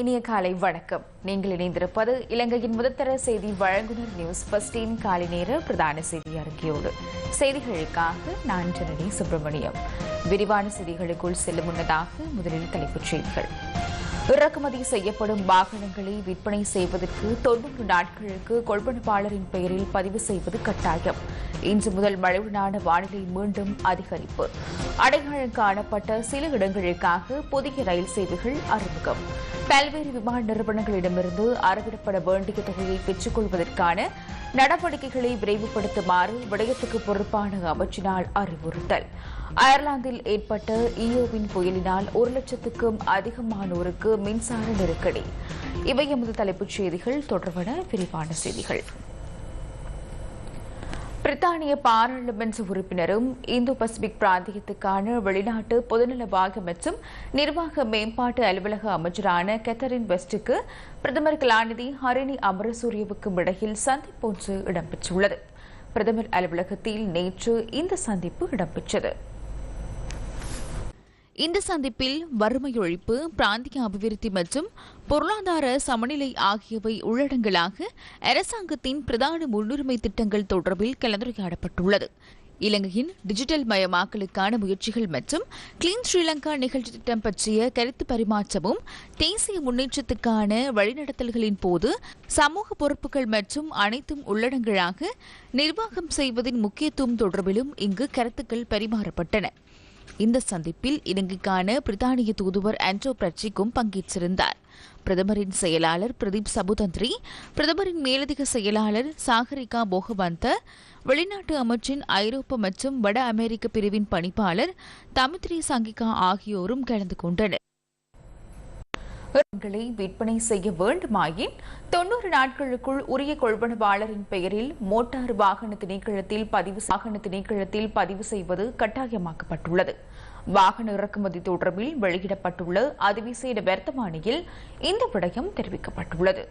இனிய காலை வணக்கம். நீங்கள் இணைந்திருப்பது இலங்கையின் முதற்தர செய்தி வழங்குனர் நியூஸ் பஸ்டின் காலை நேர பிரதான செய்தி அறிக்கையோடு. செய்திகளுக்காக நான் ஜனனி சுப்பிரமணியம். விரிவான செய்திகளுக்குள் செல்லும் முன்னதாக முதலில் தலைப்புச் செய்திகள். இறக்குமதி செய்யப்படும் வாகனங்களை விற்பனை செய்வதற்கு தொன்னூறு நாட்களுக்கு கொள்வனப்பாளரின் பெயரில் பதிவு செய்வது கட்டாயம். இன்று முதல் மழைவுடான வானிலை மீண்டும் அதிகரிப்பு. அடையாளம் காணப்பட்ட சில இடங்களுக்காக புதிய ரயில் சேவைகள் அறிமுகம். பல்வேறு விமான நிறுவனங்களிடமிருந்து அறவிடப்பட வேண்டிய தொகையை பெற்றுக் கொள்வதற்கான நடவடிக்கைகளை விரைவுபடுத்துமாறு விடயத்துக்கு பொறுப்பான அமைச்சினால் அறிவுறுத்தல். அயர்லாந்தில் ஏற்பட்ட ஈயோவின் புயலினால் ஒரு லட்சத்துக்கும் அதிகமானோருக்கு மின்சார நெருக்கடி. இவை எமது தலைப்புச் செய்திகள். தொடர்பான விரிவான செய்திகள். பிரித்தானிய பாராளுமன்ற உறுப்பினரும் இந்து பசிபிக் பிராந்தியத்துக்கான வெளிநாட்டு பொதுநலவாக மற்றும் நிர்வாக மேம்பாட்டு அலுவலக அமைச்சரான கெத்தரின் வெஸ்டுக்கு பிரதமர் கலாநிதி ஹரிணி அமரசூரியவுக்கும் இடையில் சந்திப்பு ஒன்று இடம்பெற்றுள்ளது. பிரதமர் அலுவலகத்தில் நேற்று இந்த சந்திப்பு இடம்பெற்றது. இந்த சந்திப்பில் வறுமை ஒழிப்பு பிராந்திய அபிவிருத்தி மற்றும் பொருளாதார சமநிலை ஆகியவை உள்ளடங்கலாக அரசாங்கத்தின் பிரதான முன்னுரிமை திட்டங்கள் தொடர்பில் கலந்துரையாடப்பட்டுள்ளது. இலங்கையின் டிஜிட்டல் மயமாக்கலுக்கான முயற்சிகள் மற்றும் கிளீன் ஸ்ரீலங்கா நிகழ்ச்சி திட்டம் பற்றிய கருத்து பரிமாற்றமும் தேசிய முன்னேற்றத்துக்கான வழிநடத்தல்களின் போது சமூக பொறுப்புகள் மற்றும் அனைத்தும் உள்ளடங்கலாக நிர்வாகம் செய்வதின் முக்கியத்துவம் தொடர்பிலும் இங்கு கருத்துக்கள் பரிமாறப்பட்டன. இந்த சந்திப்பில் இலங்கைக்கான பிரித்தானிய தூதுவர் ஆண்ட்ரோ பிரச்சிக்கும் பங்கேற்றிருந்தார். பிரதமரின் செயலாளர் பிரதீப் சபுதந்திரி பிரதமரின் மேலதிக செயலாளர் சாகரிகா போகவந்த வெளிநாட்டு அமைச்சின் ஐரோப்பா மற்றும் வட அமெரிக்க பிரிவின் பணிப்பாளர் தமித்ரி சங்கிகா ஆகியோரும் கலந்து கொண்டனர். களை விற்பனை செய்ய வேண்டுமாயின் தொன்னூறு நாட்களுக்குள் உரிய கொள்வனவாளரின் பெயரில் மோட்டார் வாகன திணைக்களத்தில் பதிவு வாகன திணைக்களத்தில் பதிவு செய்வது கட்டாயமாக்கப்பட்டுள்ளது. வாகன இறக்குமதி தொடர்பில் வெளியிடப்பட்டுள்ள அதிவிசேட வர்த்தமானியில் இந்த விடயம் தெரிவிக்கப்பட்டுள்ளது.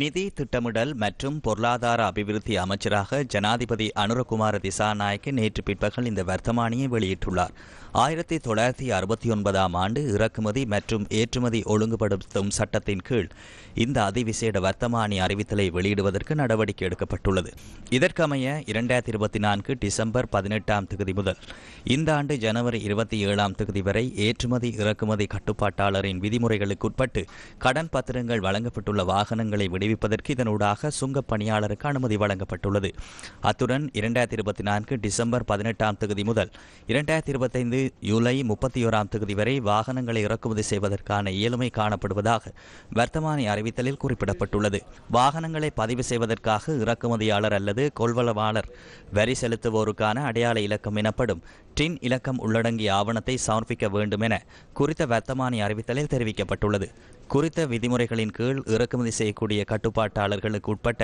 நிதி திட்டமிடல் மற்றும் பொருளாதார அபிவிருத்தி அமைச்சராக ஜனாதிபதி அனுரகுமார திசாநாயக்க நேற்று பிற்பகல் இந்த வர்த்தமானியை வெளியிட்டுள்ளார். ஆயிரத்தி தொள்ளாயிரத்தி அறுபத்தி ஒன்பதாம் ஆண்டு இறக்குமதி மற்றும் ஏற்றுமதி ஒழுங்குபடுத்தும் சட்டத்தின் கீழ் இந்த அதிவிசேட வர்த்தமானி அறிவித்தலை வெளியிடுவதற்கு நடவடிக்கை எடுக்கப்பட்டுள்ளது. இதற்கமைய இரண்டாயிரத்தி இருபத்தி நான்கு டிசம்பர் பதினெட்டாம் தேதி முதல் இந்த ஆண்டு ஜனவரி இருபத்தி ஏழாம் தேதி வரை ஏற்றுமதி இறக்குமதி கட்டுப்பாட்டாளரின் விதிமுறைகளுக்குட்பட்டு கடன் பத்திரங்கள் வழங்கப்பட்டுள்ள வாகனங்களை விடுவிப்பதற்கு இதனூடாக சுங்கப் பணியாளருக்கு அனுமதி வழங்கப்பட்டுள்ளது. அத்துடன் இரண்டாயிரத்தி இருபத்தி நான்கு டிசம்பர் பதினெட்டாம் தேதி முதல் இரண்டாயிரத்தி இருபத்தைந்து ஜூலை முப்பத்தி ஓராம் தேதி வரை வாகனங்களை இறக்குமதி செய்வதற்கான இயலுமை காணப்படுவதாக வர்த்தமானி அறிவித்தலில் குறிப்பிடப்பட்டுள்ளது. வாகனங்களை பதிவு செய்வதற்காக இறக்குமதியாளர் அல்லது கொள்வளவாளர் வரி செலுத்துவோருக்கான அடையாள இலக்கம் எனப்படும் டின் இலக்கம் உள்ளடங்கிய ஆவணத்தை சமர்ப்பிக்க வேண்டும் என குறித்த வர்த்தமானி அறிவித்தலில் தெரிவிக்கப்பட்டுள்ளது. குறித்த விதிமுறைகளின் கீழ் இறக்குமதி செய்யக்கூடிய கட்டுப்பாட்டாளர்களுக்கு உட்பட்ட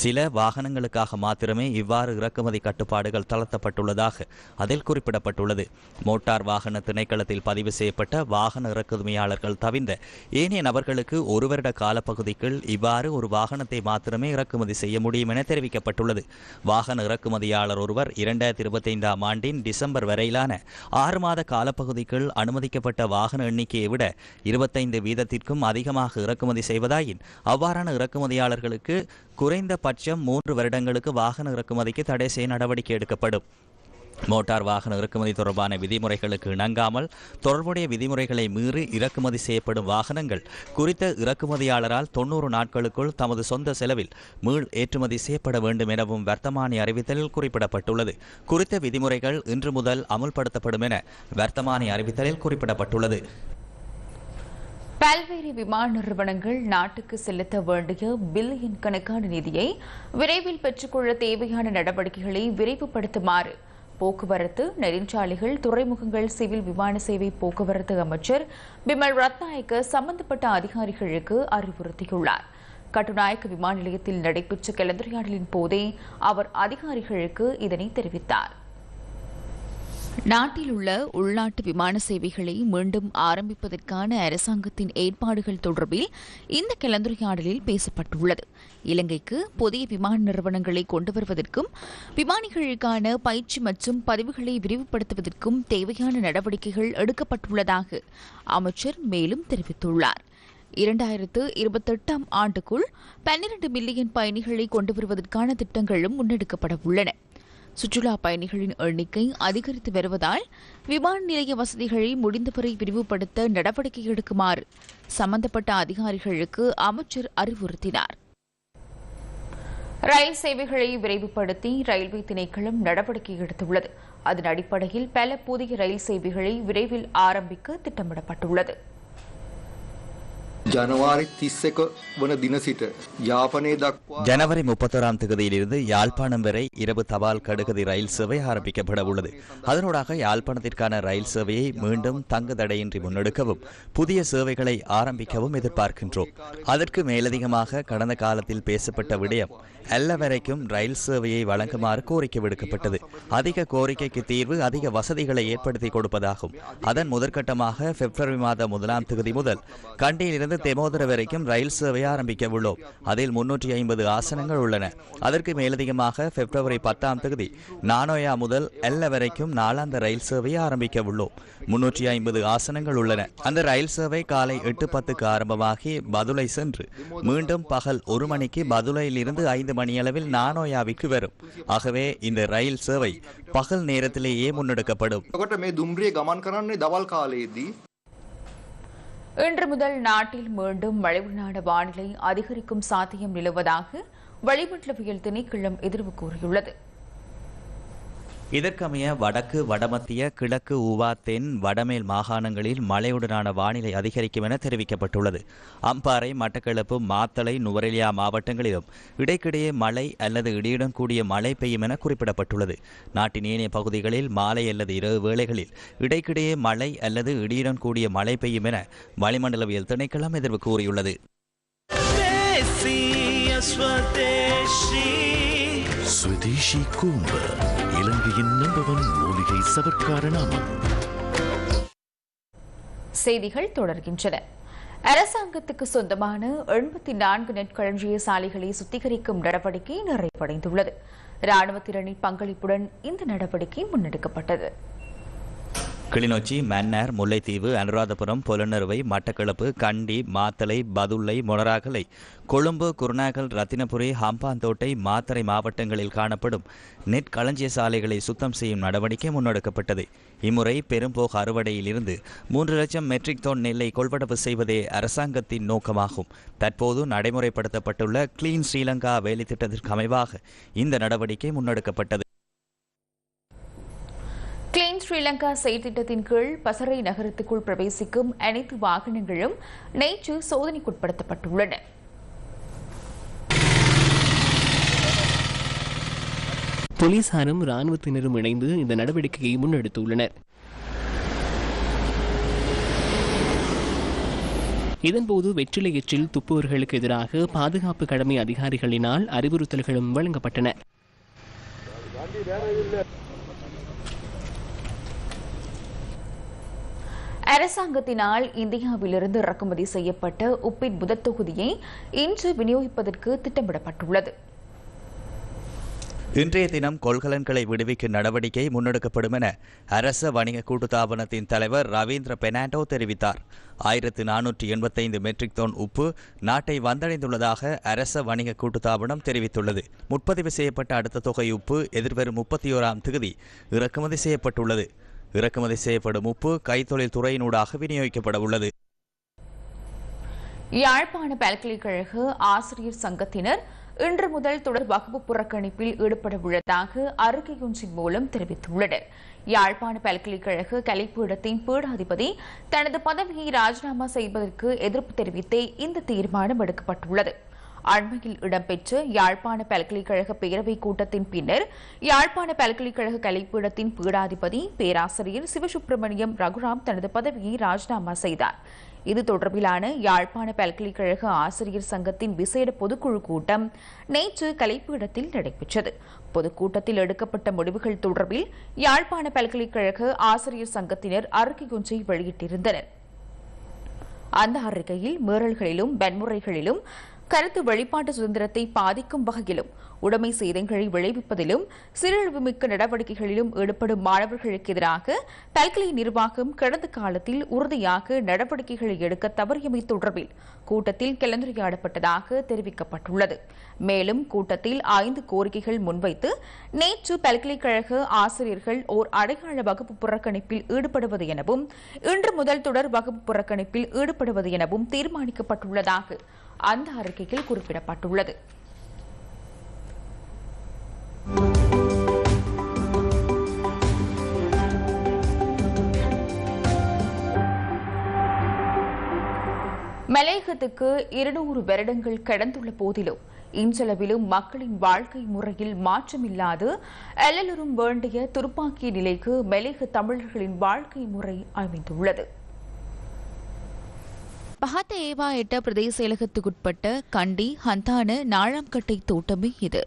சில வாகனங்களுக்காக மாத்திரமே இவ்வாறு இறக்குமதி கட்டுப்பாடுகள் தளர்த்தப்பட்டுள்ளதாக அதில் குறிப்பிடப்பட்டுள்ளது. மோட்டார் வாகன திணைக்களத்தில் பதிவு செய்யப்பட்ட வாகன இறக்குமதியாளர்கள் தவிர்ந்த ஏனைய நபர்களுக்கு ஒரு வருட காலப்பகுதிக்குள் இவ்வாறு ஒரு வாகனத்தை மாத்திரமே இறக்குமதி செய்ய முடியும் என தெரிவிக்கப்பட்டுள்ளது. வாகன இறக்குமதியாளர் ஒருவர் இரண்டாயிரத்தி இருபத்தி ஐந்தாம் ஆண்டின் டிசம்பர் வரையிலான ஆறு மாத காலப்பகுதிக்குள் அனுமதிக்கப்பட்ட வாகன எண்ணிக்கையை விட இருபத்தைந்து வீதத்திற்கும் அதிகமாக இறக்குமதி செய்வதாயின் அவ்வாறான இறக்குமதியாளர்களுக்கு குறைந்தபட்சம் மூன்று வருடங்களுக்கு வாகன இறக்குமதிக்கு தடை செய்ய நடவடிக்கை எடுக்கப்படும். மோட்டார் வாகன இறக்குமதி தொடர்பான விதிமுறைகளுக்கு இணங்காமல் தொடர்புடைய விதிமுறைகளை மீறி இறக்குமதி செய்யப்படும் வாகனங்கள் குறித்த இறக்குமதியாளரால் தொன்னூறு நாட்களுக்குள் தமது சொந்த செலவில் மீள் ஏற்றுமதி செய்யப்பட வேண்டும் எனவும் வர்த்தமானி அறிவித்தலில் குறிப்பிடப்பட்டுள்ளது. குறித்த விதிமுறைகள் இன்று முதல் அமுல்படுத்தப்படும் என வர்த்தமானி அறிவித்தலில் குறிப்பிடப்பட்டுள்ளது. பல்வேறு விமான நிறுவனங்கள் நாட்டுக்கு செலுத்த வேண்டிய பில்லியன் கணக்கான நிதியை விரைவில் பெற்றுக்கொள்ள தேவையான நடவடிக்கைகளை விரைவுபடுத்துமாறு போக்குவரத்து நெடுஞ்சாலைகள் துறைமுகங்கள் சிவில் விமான சேவை போக்குவரத்து அமைச்சர் பிமல் ரத்நாயக்க சம்பந்தப்பட்ட அதிகாரிகளுக்கு அறிவுறுத்தியுள்ளார். கட்டுநாயக்க விமான நிலையத்தில் நடைபெற்ற கலந்துரையாடலின் போதே அவர் அதிகாரிகளுக்கு இதனை தெரிவித்தார். நாட்டில் உள்ள உள்நாட்டு விமான சேவைகளை மீண்டும் ஆரம்பிப்பதற்கான அரசாங்கத்தின் ஏற்பாடுகள் தொடர்பில் இந்த கலந்துரையாடலில் பேசப்பட்டுள்ளது. இலங்கைக்கு புதிய விமான நிறுவனங்களை கொண்டு வருவதற்கும் விமானிகளுக்கான பயிற்சி மற்றும் பதிவுகளை விரிவுபடுத்துவதற்கும் தேவையான நடவடிக்கைகள் எடுக்கப்பட்டுள்ளதாக அமைச்சர் மேலும் தெரிவித்துள்ளார். இரண்டாயிரத்து இருபத்தெட்டாம் ஆண்டுக்குள் பன்னிரண்டு மில்லியன் பயணிகளை கொண்டு வருவதற்கான திட்டங்களும் முன்னெடுக்கப்பட உள்ளன சுற்றுலா பயணிகளின் எண்ணிக்கை அதிகரித்து வருவதால் விமான நிலைய வசதிகளை முடிந்தவரை விரிவுபடுத்த நடவடிக்கை எடுக்குமாறு சம்பந்தப்பட்ட அதிகாரிகளுக்கு அமைச்சர் அறிவுறுத்தினார். ரயில் சேவைகளை விரைவுபடுத்தி ரயில்வே திணைக்களம் நடவடிக்கை எடுத்துள்ளது. அதன் அடிப்படையில் பல புதிய ரயில் சேவைகளை விரைவில் ஆரம்பிக்க திட்டமிடப்பட்டுள்ளது. ජනවාරි තිස්සක වන දින සිට යාපනය දක්වා ஜனவரி முப்பத்தோராம் தேதியிலிருந்து யாழ்ப்பாணம் வரை இரவு தபால் கடுகதி ரயில் சேவை ஆரம்பிக்கப்பட உள்ளது அதனூடாக யாழ்ப்பாணத்திற்கான ரயில் சேவையை மீண்டும் தங்கு தடையின்றி முன்னெடுக்கவும் புதிய சேவைகளை ஆரம்பிக்கவும் எதிர்பார்க்கின்றோம் அதற்கு மேலதிகமாக கடந்த காலத்தில் பேசப்பட்ட விடயம் அல்ல வரைக்கும் ரயில் சேவையை வழங்குமாறு கோரிக்கை விடுக்கப்பட்டது. அதிக கோரிக்கைக்கு தீர்வு அதிக வசதிகளை ஏற்படுத்தி கொடுப்பதாகும். அதன் முதற்கட்டமாக பிப்ரவரி மாதம் முதலாம் தேதி முதல் கண்டியிலிருந்து தெமோதர வரைக்கும் ரயில் சேவை ஆரம்பிக்க உள்ளோம். அதில் முன்னூற்றி ஐம்பது ஆசனங்கள் உள்ளன. அதற்கு மேலதிகமாக பிப்ரவரி பத்தாம் தேதி நானோயா முதல் எல்ல வரைக்கும் நாளாந்த ரயில் சேவையை ஆரம்பிக்க உள்ளோம். முன்னூற்றி ஐம்பது ஆசனங்கள் உள்ளன. அந்த ரயில் சேவை காலை எட்டு பத்துக்கு ஆரம்பமாகி பதுளை சென்று மீண்டும் பகல் ஒரு மணிக்கு பதுளையிலிருந்து ஐந்து மணியளவில் நானோயாவிற்கு வரும். ஆகவே இந்த ரயில் சேவை பகல் நேரத்திலேயே முன்னெடுக்கப்படும். இன்று முதல் நாட்டில் மீண்டும் மழைவுள்ளான வானிலை அதிகரிக்கும் சாத்தியம் நிலவுவதாக வளிமண்டலவியல் திணைக்களம் எதிர்வு கூறியுள்ளது. இதற்கமைய வடக்கு வடமத்திய கிழக்கு ஊவா தென் வடமேல் மாகாணங்களில் மழையுடனான வானிலை அதிகரிக்கும் என தெரிவிக்கப்பட்டுள்ளது. அம்பாறை மட்டக்களப்பு மாத்தளை நுவரெலியா மாவட்டங்களிலும் இடைக்கிடையே மழை அல்லது இடியுடன் கூடிய மழை பெய்யும் என குறிப்பிடப்பட்டுள்ளது. நாட்டின் ஏனைய பகுதிகளில் மாலை அல்லது இரவு வேளைகளில் இடைக்கிடையே மழை அல்லது இடியுடன் கூடிய மழை பெய்யும் என வளிமண்டலவியல் திணைக்களம் எதிர்வு கூறியுள்ளது. சுதேஷி கூம்ப. இலங்கையின் நம்பவன் மூலிகை சவர்க்கார நாமம். செய்திகள் தொடர்கின்றன. அரசாங்கத்துக்கு சொந்தமான எண்பத்தி நான்கு நெற்களஞ்சிய சாலைகளை சுத்திகரிக்கும் நடவடிக்கை நிறைவடைந்துள்ளது. ராணுவ திறனின் பங்களிப்புடன் இந்த நடவடிக்கை முன்னெடுக்கப்பட்டது. கிளிநொச்சி மன்னார் முல்லைத்தீவு அனுராதபுரம் பொலனறுவை மட்டக்களப்பு கண்டி மாத்தளை பதுள்ளை மொனராகலை கொழும்பு குருநாகல் ரத்தினபுரி ஹம்பாந்தோட்டை மாத்தறை மாவட்டங்களில் காணப்படும் நெற்களஞ்சிய சாலைகளை சுத்தம் செய்யும் நடவடிக்கை முன்னெடுக்கப்பட்டது. இம்முறை பெரும்போக அறுவடையிலிருந்து மூன்று லட்சம் மெட்ரிக் டன் நெல்லை கொள்வடவு செய்வதே அரசாங்கத்தின் நோக்கமாகும். தற்போது நடைமுறைப்படுத்தப்பட்டுள்ள கிளீன் ஸ்ரீலங்கா வேலைத்திட்டத்திற்கு அமைவாக இந்த நடவடிக்கை முன்னெடுக்கப்பட்டது. ஸ்ரீலங்கா செயற்திட்டத்தின் கீழ் பசறை நகரத்துக்குள் பிரவேசிக்கும் அனைத்து வாகனங்களும் நேற்று சோதனைக்குட்படுத்தப்பட்டுள்ளன. போலீசாரும் ராணுவத்தினரும் இணைந்து இந்த நடவடிக்கையை முன்னெடுத்துள்ளனர். இதன்போது வெற்றிலையற்றில் துப்புவர்களுக்கு எதிராக பாதுகாப்பு கடமை அதிகாரிகளினால் அறிவுறுத்தல்களும் வழங்கப்பட்டன. அரசாங்கத்தினால் இந்தியாவிலிருந்து இறக்குமதி செய்யப்பட்ட உப்பின் முதற் தொகுதியை இன்று விநியோகிப்பதற்கு திட்டமிடப்பட்டுள்ளது. இன்றைய தினம் கொள்கலன்களை விடுவிக்கும் நடவடிக்கை முன்னெடுக்கப்படும் என அரச வணிக கூட்டுத்தாபனத்தின் தலைவர் ரவீந்திர பெனாண்டோ தெரிவித்தார். ஆயிரத்து நானூற்றி எண்பத்தைந்து மெட்ரிக் டன் உப்பு நாட்டை வந்தடைந்துள்ளதாக அரச வணிக கூட்டுத்தாபனம் தெரிவித்துள்ளது. முற்பதிவு செய்யப்பட்ட அடுத்த தொகை உப்பு எதிர்வரும் முப்பத்தி ஓராம் தேதி இறக்குமதி செய்யப்பட்டுள்ளது. இறக்குமதி செய்யப்படும் உப்பு கைத்தொழில் துறையினூடாக விநியோகிக்கப்பட உள்ளது. யாழ்ப்பாண பல்கலைக்கழக ஆசிரியர் சங்கத்தினர் இன்று முதல் தொடர் வகுப்பு புறக்கணிப்பில் ஈடுபட உள்ளதாக அறிக்கையொன்றின் மூலம் தெரிவித்துள்ளனர். யாழ்ப்பாண பல்கலைக்கழக கலைப்பீடத்தின் பீடாதிபதி தனது பதவியை ராஜினாமா செய்வதற்கு எதிர்ப்பு தெரிவித்தே இந்த தீர்மானம் எடுக்கப்பட்டுள்ளது. அண்மையில் இடம்பெற்ற யாழ்ப்பாண பல்கலைக்கழக பேரவைக் கூட்டத்தின் பின்னர் யாழ்ப்பாண பல்கலைக்கழக கலைப்பீடத்தின் பீடாதிபதி பேராசிரியர் சிவசுப்பிரமணியம் ரகுராம் தனது பதவியை ராஜினாமா செய்தார். இது தொடர்பிலான யாழ்ப்பாண பல்கலைக்கழக ஆசிரியர் சங்கத்தின் விசேட பொதுக்குழு கூட்டம் நேற்று கலைப்பீடத்தில் நடைபெற்றது. பொதுக்கூட்டத்தில் எடுக்கப்பட்ட முடிவுகள் தொடர்பில் யாழ்ப்பாண பல்கலைக்கழக ஆசிரியர் சங்கத்தினர் அறிக்கையொன்றை வெளியிட்டிருந்தனர். அந்த அறிக்கையில் மீறல்களிலும் வன்முறைகளிலும் கருத்து வெளிப்பாட்டு சுதந்திரத்தை பாதிக்கும் வகையிலும் உடைமை சேதங்களை விளைவிப்பதிலும் சீரழிவுமிக்க நடவடிக்கைகளிலும் ஈடுபடும் மாணவர்களுக்கு எதிராக பல்கலை நிர்வாகம் கடந்த காலத்தில் உறுதியாக நடவடிக்கைகளை எடுக்க தவறியமை தொடர்பில் கூட்டத்தில் கலந்துரையாடப்பட்டதாக தெரிவிக்கப்பட்டுள்ளது. மேலும் கூட்டத்தில் ஐந்து கோரிக்கைகள் முன்வைத்து நேற்று பல்கலைக்கழக ஆசிரியர்கள் ஓர் அடையாள வகுப்பு புறக்கணிப்பில் ஈடுபடுவது எனவும் இன்று முதல் தொடர் வகுப்பு புறக்கணிப்பில் ஈடுபடுவது எனவும் தீர்மானிக்கப்பட்டுள்ளதாக அந்த அறிக்கையில் குறிப்பிடப்பட்டுள்ளது. மலையகத்துக்கு இருநூறு வருடங்கள் கடந்துள்ள போதிலும் இன்றளவிலும் மக்களின் வாழ்க்கை முறையில் மாற்றமில்லாது எல்லோரும் வேண்டிய துருப்பாக்கிய நிலைக்கு மலேக தமிழர்களின் வாழ்க்கை முறை அமைந்துள்ளது. பஹத்த ஏவா எட்ட பிரதேச செயலகத்துக்குட்பட்ட கண்டி ஹந்தான நாழாம்கட்டை தோட்டமே இது.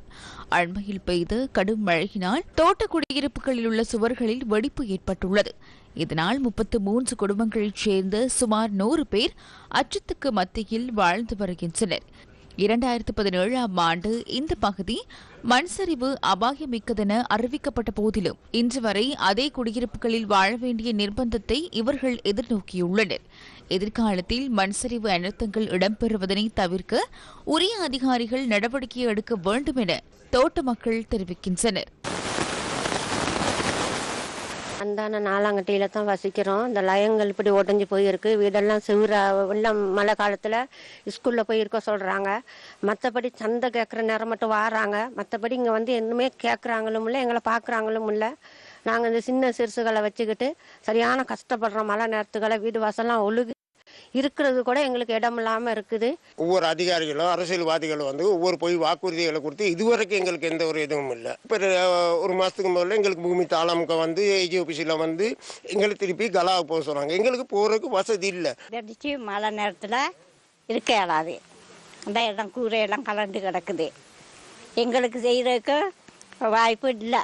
அண்மையில் பெய்த கடும் மழையினால் தோட்ட குடியிருப்புகளில் உள்ள சுவர்களில் வெடிப்பு ஏற்பட்டுள்ளது. இதனால் முப்பத்து மூன்று குடும்பங்களைச் சேர்ந்த சுமார் நூறு பேர் அச்சத்துக்கு மத்தியில் வாழ்ந்து வருகின்றனர். இரண்டாயிரத்து பதினேழாம் ஆண்டு இந்த பகுதி மண் சரிவு அபாயமிக்கதென அறிவிக்கப்பட்ட போதிலும் இன்று வரை அதே குடியிருப்புகளில் வாழ வேண்டிய நிர்பந்தத்தை இவர்கள் எதிர்நோக்கியுள்ளனர். எதிர்காலத்தில் மண்சரிவு அழுத்தங்கள் அனர்த்தங்கள் இடம்பெறுவதனை தவிர்க்க உரிய அதிகாரிகள் நடவடிக்கை எடுக்க வேண்டும் என தோட்ட மக்கள் தெரிவிக்கின்றனர். அந்தான நாலாங்கட்டியில தான் வசிக்கிறோம். இந்த லயங்கள் இப்படி உடஞ்சி போயிருக்கு. வீடெல்லாம் செவுற வெள்ளம் மழை காலத்தில் ஸ்கூலில் போய் இருக்க சொல்கிறாங்க மற்றபடி சந்தை கேட்குற நேரம் மட்டும் வாராங்க. மற்றபடி இங்கே வந்து இன்னுமே கேட்குறாங்களும் இல்லை எங்களை பார்க்குறாங்களும் இல்லை. நாங்கள் இந்த சின்ன சிறுசுகளை வச்சுக்கிட்டு சரியான கஷ்டப்படுறோம் மழை நேரத்துக்களை வீடு வாசல்லாம் ஒழுகு இருக்கிறது கூட எங்களுக்கு இடம் இல்லாமல் இருக்குது. ஒவ்வொரு அதிகாரிகளும் அரசியல்வாதிகளும் வந்து ஒவ்வொரு பொய் வாக்குறுதிகளை கொடுத்து இதுவரைக்கும் எங்களுக்கு எந்த ஒரு இதுவும் இல்லை. இப்போ ஒரு மாதத்துக்கு முதல்ல எங்களுக்கு பூமி தாளமுக வந்து ஏஜி ஆஃபீஸில் வந்து எங்களை திருப்பி கலாவுக்கு போக சொல்கிறாங்க எங்களுக்கு போகிறதுக்கு வசதி இல்லை. அடிச்சு மழை நேரத்தில் இருக்க இயலாது. அந்த இடம் கூரையெல்லாம் கலண்டு கிடக்குது. எங்களுக்கு செய்கிறதுக்கு வாய்ப்பு இல்லை.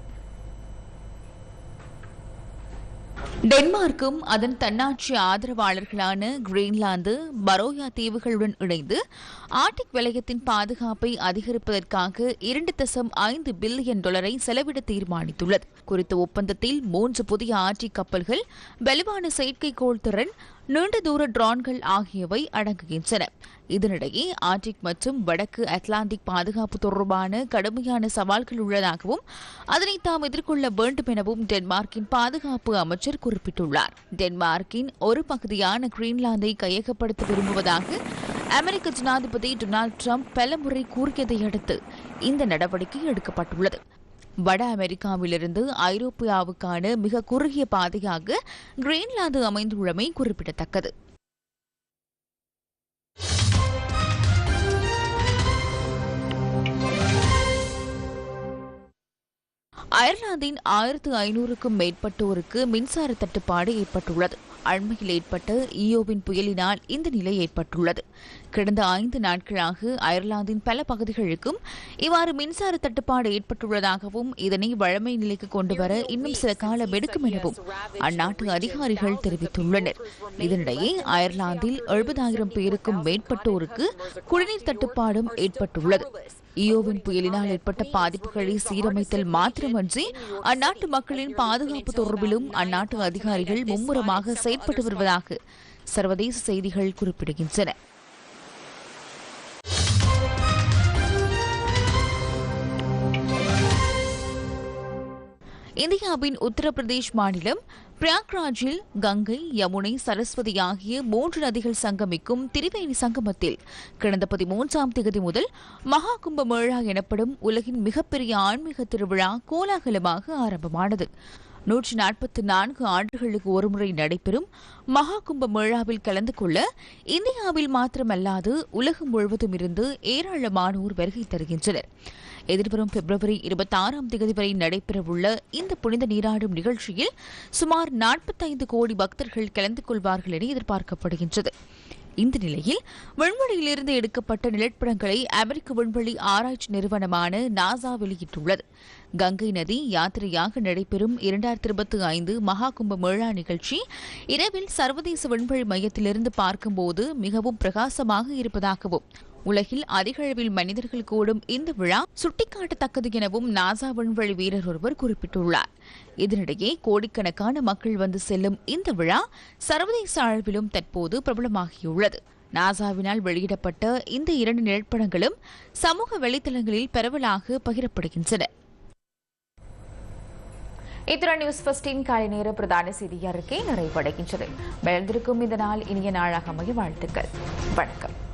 டென்மார்க்கும் அதன் தன்னாட்சி ஆதரவாளர்களான கிரீன்லாந்து பரோயா தீவுகளுடன் இணைந்து ஆர்டிக் வலயத்தின் பாதுகாப்பை அதிகரிப்பதற்காக இரண்டு தசம் ஐந்து பில்லியன் டாலரை செலவிட தீர்மானித்துள்ளது. குறித்த ஒப்பந்தத்தில் மூன்று புதிய ஆர்டிக் கப்பல்கள் வலுவான செயற்கைக்கோள் திறன் நீண்ட தூர டிரான்கள் ஆகியவை அடங்குகின்றன. இதனிடையே ஆர்டிக் மற்றும் வடக்கு அட்லாண்டிக் பாதுகாப்பு தொடர்பான கடுமையான சவால்கள் உள்ளதாகவும் அதனை தாம் எதிர்கொள்ள வேண்டும் எனவும் டென்மார்க்கின் பாதுகாப்பு அமைச்சர் குறிப்பிட்டுள்ளார். டென்மார்க்கின் ஒரு பகுதியான கிரீன்லாந்தை கையகப்படுத்த விரும்புவதாக அமெரிக்க ஜனாதிபதி டொனால்டு டிரம்ப் பலமுறை கூறியதை அடுத்து இந்த நடவடிக்கை எடுக்கப்பட்டுள்ளது. வட அமெரிக்காவிலிருந்து ஐரோப்பியாவுக்கான மிக குறுகிய பாதையாக கிரீன்லாந்து அமைந்துள்ளமை குறிப்பிடத்தக்கது. அயர்லாந்தின் ஆயிரத்து ஐநூறுக்கும் மேற்பட்டோருக்கு மின்சார தட்டுப்பாடு ஏற்பட்டுள்ளது. அண்மையில் ஏற்பட்ட ஈயோவின் புயலினால் இந்த நிலை ஏற்பட்டுள்ளது. கடந்த ஐந்து நாட்களாக அயர்லாந்தின் பல பகுதிகளுக்கும் இவ்வாறு மின்சார தட்டுப்பாடு ஏற்பட்டுள்ளதாகவும் இதனை வழமை நிலைக்கு கொண்டுவர இன்னும் சில காலம் எடுக்கும் எனவும் அந்நாட்டு அதிகாரிகள் தெரிவித்துள்ளனர். இதனிடையே அயர்லாந்தில் எழுபதாயிரம் பேருக்கும் மேற்பட்டோருக்கு குடிநீர் தட்டுப்பாடும் ஏற்பட்டுள்ளது. இயோவின் புயலினால் ஏற்பட்ட பாதிப்புகளை சீரமைத்தல் மாத்திரமன்றி அந்நாட்டு மக்களின் பாதுகாப்பு தொடர்பிலும் அந்நாட்டு அதிகாரிகள் மும்முரமாக செயற்பட்டு வருவதாக சர்வதேச செய்திகள் குறிப்பிடுகின்றன. இந்தியாவின் உத்தரப்பிரதேஷ் மாநிலம் பிரயாக்ராஜில் கங்கை யமுனை சரஸ்வதி ஆகிய மூன்று நதிகள் சங்கமிக்கும் திரிவேணி சங்கமத்தில் கடந்த பதிமூன்றாம் தேதி முதல் மகா கும்பமேளா எனப்படும் உலகின் மிகப்பெரிய ஆன்மீக திருவிழா கோலாகலமாக ஆரம்பமானது. நூற்றி நாற்பத்தி நான்கு ஆண்டுகளுக்கு ஒருமுறை நடைபெறும் மகா கும்ப மேளாவில் கலந்து கொள்ள இந்தியாவில் மாத்திரமல்லாது உலகம் முழுவதும் இருந்து ஏராளமானோர் வருகை தருகின்றனர். எதிர்வரும் பிப்ரவரி இருபத்தி ஆறாம் தேதி வரை நடைபெறவுள்ள இந்த புனித நீராடும் நிகழ்ச்சியில் சுமார் நாற்பத்தைந்து கோடி பக்தர்கள் கலந்து கொள்வார்கள் என எதிர்பார்க்கப்படுகின்றது. இந்த நிலையில் விண்வெளியிலிருந்து எடுக்கப்பட்ட நிலப்படங்களை அமெரிக்க விண்வெளி ஆராய்ச்சி நிறுவனமான நாசா வெளியிட்டுள்ளது. கங்கை நதி யாத்திரையாக நடைபெறும் இரண்டாயிரத்தி இருபத்தி ஐந்து மகா கும்ப மேளா நிகழ்ச்சி இரவில் சர்வதேச விண்வெளி மையத்திலிருந்து பார்க்கும்போது மிகவும் பிரகாசமாக இருப்பதாகவும் உலகில் அதிக அளவில் மனிதர்கள் கூடும் இந்த விழா சுட்டிக்காட்டத்தக்கது எனவும் நாசா விண்வெளி வீரர் ஒருவர் குறிப்பிட்டுள்ளார். இதனிடையே கோடிக்கணக்கான மக்கள் வந்து செல்லும் இந்த விழா சர்வதேச அளவிலும் தற்போது பிரபலமாகியுள்ளது. நாசாவினால் வெளியிடப்பட்ட இந்த இரண்டு நிழற்படங்களும் சமூக வலைதளங்களில் பரவலாக பகிரப்படுகின்றன. இத்துடன் நியூஸ் ஃபஸ்டின் காலை நேர பிரதான செய்தி அறிக்கை நிறைவடைகின்றது. வளர்ந்திருக்கும் இந்த நாள் இனிய நாளாக அமைய வாழ்த்துக்கள். வணக்கம்.